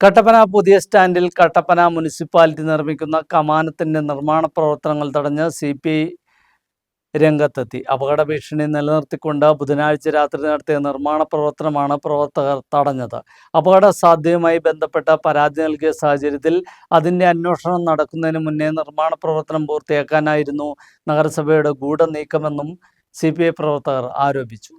കട്ടപ്പന പുതിയ സ്റ്റാൻഡിൽ കട്ടപ്പന മുനിസിപ്പാലിറ്റി നിർമ്മിക്കുന്ന കമാനത്തിന്റെ നിർമ്മാണ പ്രവർത്തനങ്ങൾ തടഞ്ഞ് സി പി രംഗത്തെത്തി. അപകട ഭീഷണി നിലനിർത്തിക്കൊണ്ട് ബുധനാഴ്ച രാത്രി നടത്തിയ നിർമ്മാണ പ്രവർത്തനമാണ് പ്രവർത്തകർ തടഞ്ഞത്. അപകട സാധ്യതയുമായി ബന്ധപ്പെട്ട പരാതി നൽകിയ സാഹചര്യത്തിൽ അതിന്റെ അന്വേഷണം നടക്കുന്നതിന് മുന്നേ നിർമ്മാണ പ്രവർത്തനം പൂർത്തിയാക്കാനായിരുന്നു നഗരസഭയുടെ ഗൂഢനീക്കമെന്നും സി പി ഐ പ്രവർത്തകർ ആരോപിച്ചു.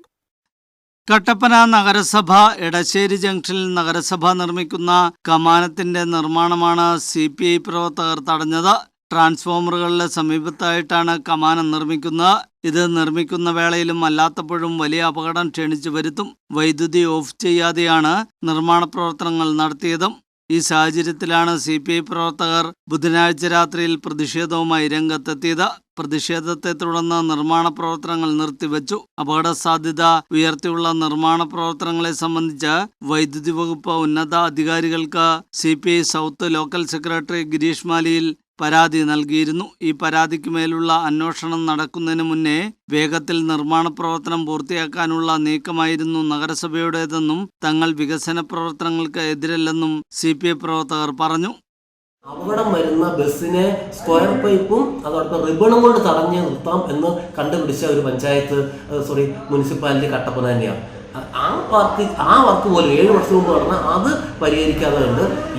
കട്ടപ്പന നഗരസഭ എടശ്ശേരി ജംഗ്ഷനിൽ നഗരസഭ നിർമ്മിക്കുന്ന കമാനത്തിന്റെ നിർമ്മാണമാണ് സി പി ഐ പ്രവർത്തകർ തടഞ്ഞത്. ട്രാൻസ്ഫോമറുകളുടെ സമീപത്തായിട്ടാണ് കമാനം നിർമ്മിക്കുന്നത്. ഇത് നിർമ്മിക്കുന്ന വേളയിലും അല്ലാത്തപ്പോഴും വലിയ അപകടം ക്ഷണിച്ചു വരുത്തും. വൈദ്യുതി ഓഫ് ചെയ്യാതെയാണ് നിർമ്മാണ പ്രവർത്തനങ്ങൾ നടത്തിയതും. ഈ സാഹചര്യത്തിലാണ് സി പി ഐ പ്രവർത്തകർ ബുധനാഴ്ച രാത്രിയിൽ പ്രതിഷേധവുമായി രംഗത്തെത്തിയത്. പ്രതിഷേധത്തെ തുടർന്ന് നിർമ്മാണ പ്രവർത്തനങ്ങൾ നിർത്തിവെച്ചു. അപകട സാധ്യത ഉയർത്തിയുള്ള നിർമ്മാണ പ്രവർത്തനങ്ങളെ സംബന്ധിച്ച് വൈദ്യുതി വകുപ്പ് ഉന്നത അധികാരികൾക്ക് C south local secretary Girish മാലിയിൽ പരാതി നൽകിയിരുന്നു. ഈ പരാതിക്ക് മേലുള്ള അന്വേഷണം നടക്കുന്നതിന് മുന്നേ വേഗത്തിൽ നിർമ്മാണ പ്രവർത്തനം പൂർത്തിയാക്കാനുള്ള നീക്കമായിരുന്നു നഗരസഭയുടേതെന്നും തങ്ങൾ വികസന പ്രവർത്തനങ്ങൾക്ക് എതിരല്ലെന്നും സി പ്രവർത്തകർ പറഞ്ഞു. അപകടം വരുന്ന ബസ്സിനെ സ്ക്വയർ പൈപ്പും അതോടൊപ്പം റിബണും കൊണ്ട് തടഞ്ഞ് നിർത്താം എന്ന് കണ്ടുപിടിച്ച ഒരു പഞ്ചായത്ത് സോറി മുനിസിപ്പാലിറ്റി കട്ടപ്പന തന്നെയാണ്. ആ വർക്ക് ആ വർക്ക് പോലും ഏഴ് വർഷം കൊണ്ട് നടന്ന അത് പരിഹരിക്കാതെ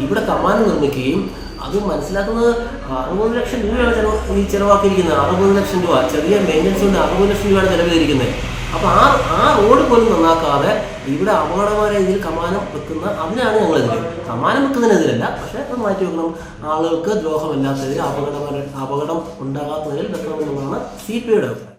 ഇവിടെ കമാനം നിർമ്മിക്കുകയും അത് മനസ്സിലാക്കുന്നത് അറുപത് ലക്ഷം രൂപയാണ് ചെലവ് ഈ ചിലവാക്കിയിരിക്കുന്നത്. അറുപത് ലക്ഷം രൂപ. ചെറിയ മെയിന്റനൻസ് കൊണ്ട് അറുപത് ലക്ഷം രൂപയാണ് ചെലവ് അപ്പോൾ ആ ആ റോഡ് പോലും നന്നാക്കാതെ ഇവിടെ അപകടമായ രീതിയിൽ കമാനം വെക്കുന്ന അതിനാണ് ഞങ്ങളെതിരെ. കമാനം വെക്കുന്നതിനെതിരല്ല. പക്ഷേ അത് മാറ്റി വെക്കണം. ആളുകൾക്ക് ദ്രോഹമില്ലാത്തതിൽ അപകടമായ അപകടം ഉണ്ടാകാത്തതിൽ വെക്കണമെന്നുള്ളതാണ് സി പി ഐയുടെ അഭിപ്രായം.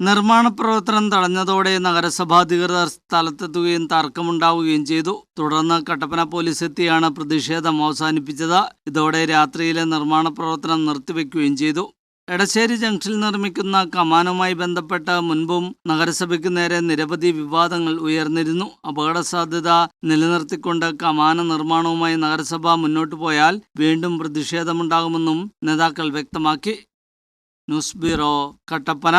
നിർമ്മാണ പ്രവർത്തനം തടഞ്ഞതോടെ നഗരസഭാധികൃതർ സ്ഥലത്തെത്തുകയും തർക്കമുണ്ടാവുകയും ചെയ്തു. തുടർന്ന് കട്ടപ്പന പോലീസ് എത്തിയാണ് പ്രതിഷേധം അവസാനിപ്പിച്ചത്. ഇതോടെ രാത്രിയിലെ നിർമ്മാണ പ്രവർത്തനം നിർത്തിവെക്കുകയും ചെയ്തു. എടശ്ശേരി ജംഗ്ഷനിൽ നിർമ്മിക്കുന്ന കമാനുമായി ബന്ധപ്പെട്ട് മുൻപും നഗരസഭയ്ക്ക് നേരെ നിരവധി വിവാദങ്ങൾ ഉയർന്നിരുന്നു. അപകട സാധ്യത നിലനിർത്തിക്കൊണ്ട് കമാന നിർമ്മാണവുമായി നഗരസഭ മുന്നോട്ടു പോയാൽ വീണ്ടും പ്രതിഷേധമുണ്ടാകുമെന്നും നേതാക്കൾ വ്യക്തമാക്കി. News bureau Kattappana.